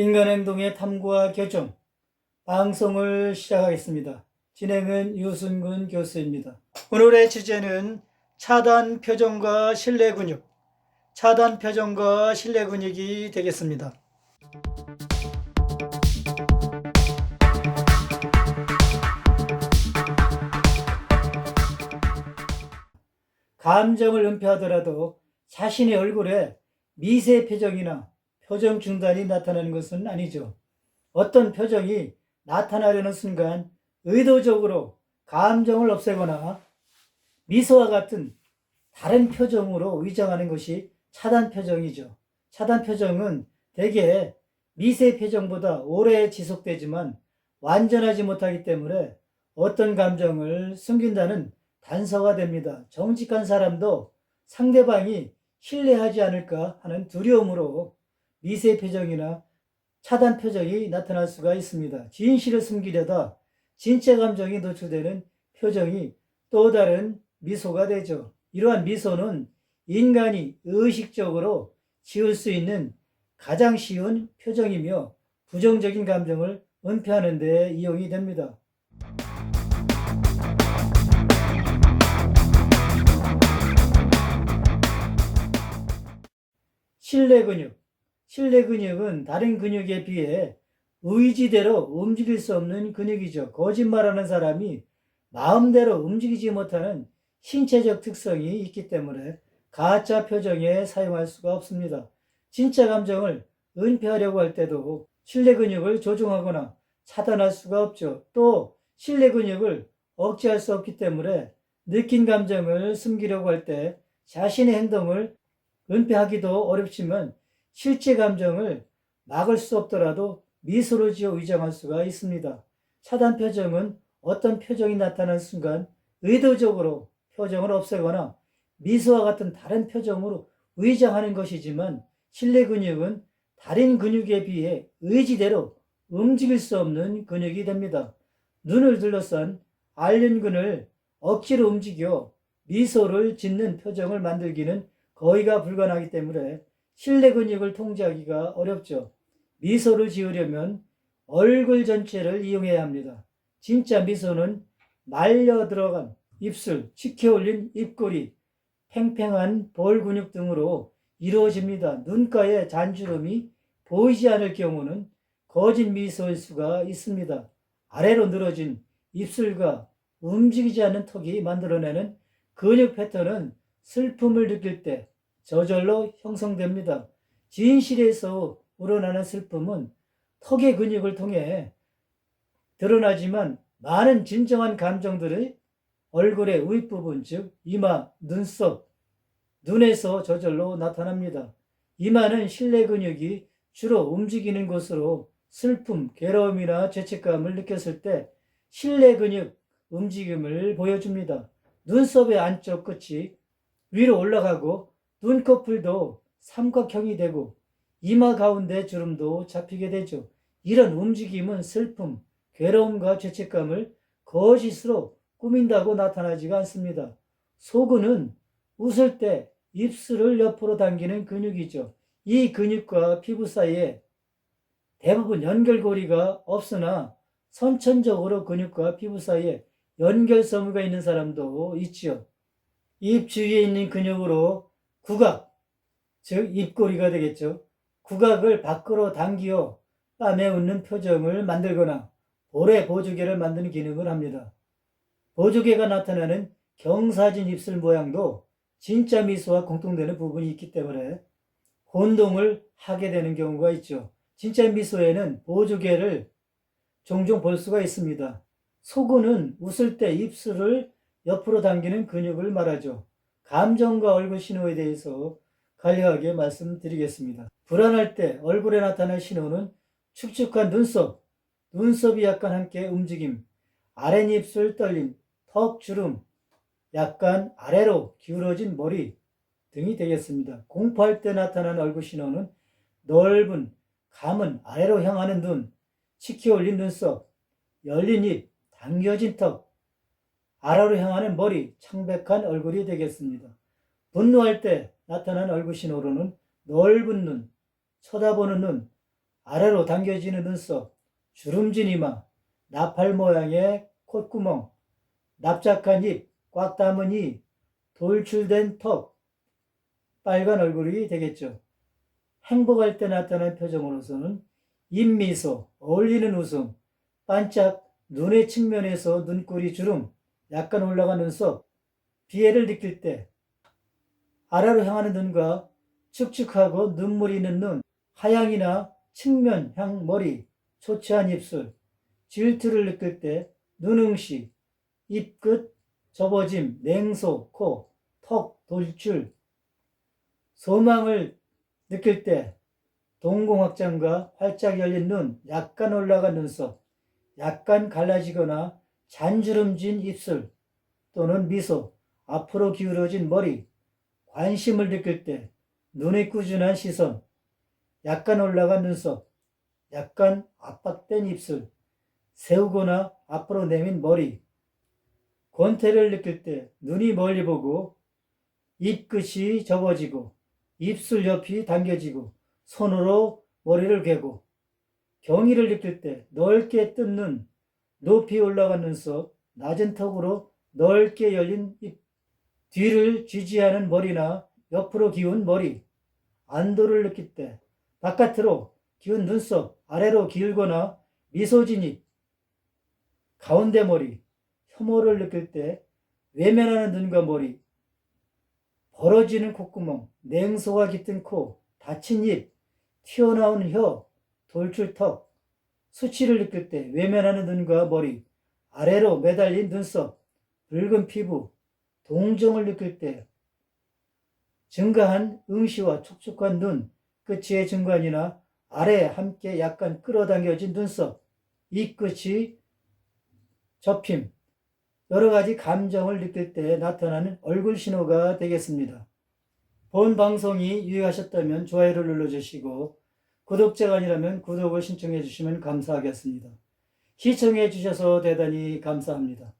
인간 행동의 탐구와 교정 방송을 시작하겠습니다. 진행은 유순근 교수입니다. 오늘의 주제는 차단 표정과 실내 근육, 차단 표정과 실내 근육이 되겠습니다. 감정을 은폐하더라도 자신의 얼굴에 미세 표정이나 표정 중단이 나타나는 것은 아니죠. 어떤 표정이 나타나려는 순간 의도적으로 감정을 없애거나 미소와 같은 다른 표정으로 위장하는 것이 차단 표정이죠. 차단 표정은 대개 미세 표정보다 오래 지속되지만 완전하지 못하기 때문에 어떤 감정을 숨긴다는 단서가 됩니다. 정직한 사람도 상대방이 신뢰하지 않을까 하는 두려움으로 미세 표정이나 차단 표정이 나타날 수가 있습니다. 진실을 숨기려다 진짜 감정이 노출되는 표정이 또 다른 미소가 되죠. 이러한 미소는 인간이 의식적으로 지을 수 있는 가장 쉬운 표정이며 부정적인 감정을 은폐하는 데 이용이 됩니다. 실내 근육. 실내 근육은 다른 근육에 비해 의지대로 움직일 수 없는 근육이죠. 거짓말하는 사람이 마음대로 움직이지 못하는 신체적 특성이 있기 때문에 가짜 표정에 사용할 수가 없습니다. 진짜 감정을 은폐하려고 할 때도 실내 근육을 조종하거나 차단할 수가 없죠. 또 실내 근육을 억제할 수 없기 때문에 느낀 감정을 숨기려고 할 때 자신의 행동을 은폐하기도 어렵지만 실제 감정을 막을 수 없더라도 미소로 지어 위장할 수가 있습니다. 차단 표정은 어떤 표정이 나타나는 순간 의도적으로 표정을 없애거나 미소와 같은 다른 표정으로 위장하는 것이지만 실내 근육은 다른 근육에 비해 의지대로 움직일 수 없는 근육이 됩니다. 눈을 둘러싼 알륜근을 억지로 움직여 미소를 짓는 표정을 만들기는 거의가 불가능하기 때문에 실내 근육을 통제하기가 어렵죠. 미소를 지으려면 얼굴 전체를 이용해야 합니다. 진짜 미소는 말려 들어간 입술, 치켜 올린 입꼬리, 팽팽한 볼 근육 등으로 이루어집니다. 눈가에 잔주름이 보이지 않을 경우는 거짓 미소일 수가 있습니다. 아래로 늘어진 입술과 움직이지 않는 턱이 만들어내는 근육 패턴은 슬픔을 느낄 때 저절로 형성됩니다. 진실에서 우러나는 슬픔은 턱의 근육을 통해 드러나지만 많은 진정한 감정들이 얼굴의 윗부분 즉 이마, 눈썹, 눈에서 저절로 나타납니다. 이마는 실내 근육이 주로 움직이는 곳으로 슬픔, 괴로움이나 죄책감을 느꼈을 때 실내 근육 움직임을 보여줍니다. 눈썹의 안쪽 끝이 위로 올라가고 눈꺼풀도 삼각형이 되고 이마 가운데 주름도 잡히게 되죠. 이런 움직임은 슬픔, 괴로움과 죄책감을 거짓으로 꾸민다고 나타나지가 않습니다. 속은은 웃을 때 입술을 옆으로 당기는 근육이죠. 이 근육과 피부 사이에 대부분 연결고리가 없으나 선천적으로 근육과 피부 사이에 연결섬유가 있는 사람도 있지요. 입 주위에 있는 근육으로 구각, 즉 입꼬리가 되겠죠. 구각을 밖으로 당기어 땀에 웃는 표정을 만들거나 볼에 보조개를 만드는 기능을 합니다. 보조개가 나타나는 경사진 입술 모양도 진짜 미소와 공통되는 부분이 있기 때문에 혼동을 하게 되는 경우가 있죠. 진짜 미소에는 보조개를 종종 볼 수가 있습니다. 속은은 웃을 때 입술을 옆으로 당기는 근육을 말하죠. 감정과 얼굴 신호에 대해서 간략하게 말씀드리겠습니다. 불안할 때 얼굴에 나타날 신호는 축축한 눈썹, 눈썹이 약간 함께 움직임, 아랫입술 떨림, 턱 주름, 약간 아래로 기울어진 머리 등이 되겠습니다. 공포할 때 나타나는 얼굴 신호는 넓은 감은 아래로 향하는 눈, 치켜 올린 눈썹, 열린 입, 당겨진 턱, 아래로 향하는 머리, 창백한 얼굴이 되겠습니다. 분노할 때 나타나는 얼굴 신호로는 넓은 눈, 쳐다보는 눈, 아래로 당겨지는 눈썹, 주름진 이마, 나팔 모양의 콧구멍, 납작한 입, 꽉 담은 이, 돌출된 턱, 빨간 얼굴이 되겠죠. 행복할 때 나타난 표정으로서는 입미소, 어울리는 웃음, 반짝 눈의 측면에서 눈꼬리 주름, 약간 올라간 눈썹, 비애를 느낄 때 아래로 향하는 눈과 축축하고 눈물이 있는 눈, 하향이나 측면 향 머리, 초췌한 입술, 질투를 느낄 때 눈응시, 입끝, 접어짐, 냉소, 코, 턱, 돌출, 소망을 느낄 때 동공확장과 활짝 열린 눈, 약간 올라간 눈썹, 약간 갈라지거나 잔주름진 입술 또는 미소, 앞으로 기울어진 머리, 관심을 느낄 때 눈의 꾸준한 시선, 약간 올라간 눈썹, 약간 압박된 입술, 세우거나 앞으로 내민 머리, 권태를 느낄 때 눈이 멀리 보고 입끝이 접어지고 입술 옆이 당겨지고 손으로 머리를 괴고 경의를 느낄 때 넓게 뜬 눈, 높이 올라간 눈썹, 낮은 턱으로 넓게 열린 입, 뒤를 지지하는 머리나 옆으로 기운 머리, 안도를 느낄 때 바깥으로 기운 눈썹, 아래로 기울거나 미소 진 입, 가운데 머리, 혐오를 느낄 때 외면하는 눈과 머리, 벌어지는 콧구멍, 냉소가 깃든 코, 닫힌 입, 튀어나오는 혀, 돌출턱, 수치를 느낄 때 외면하는 눈과 머리, 아래로 매달린 눈썹, 붉은 피부, 동정을 느낄 때 증가한 응시와 촉촉한 눈, 끝의 증관이나 아래 함께 약간 끌어당겨진 눈썹, 이 끝이 접힘, 여러 가지 감정을 느낄 때 나타나는 얼굴 신호가 되겠습니다. 본 방송이 유익하셨다면 좋아요를 눌러주시고 구독자가 아니라면 구독을 신청해 주시면 감사하겠습니다. 시청해 주셔서 대단히 감사합니다.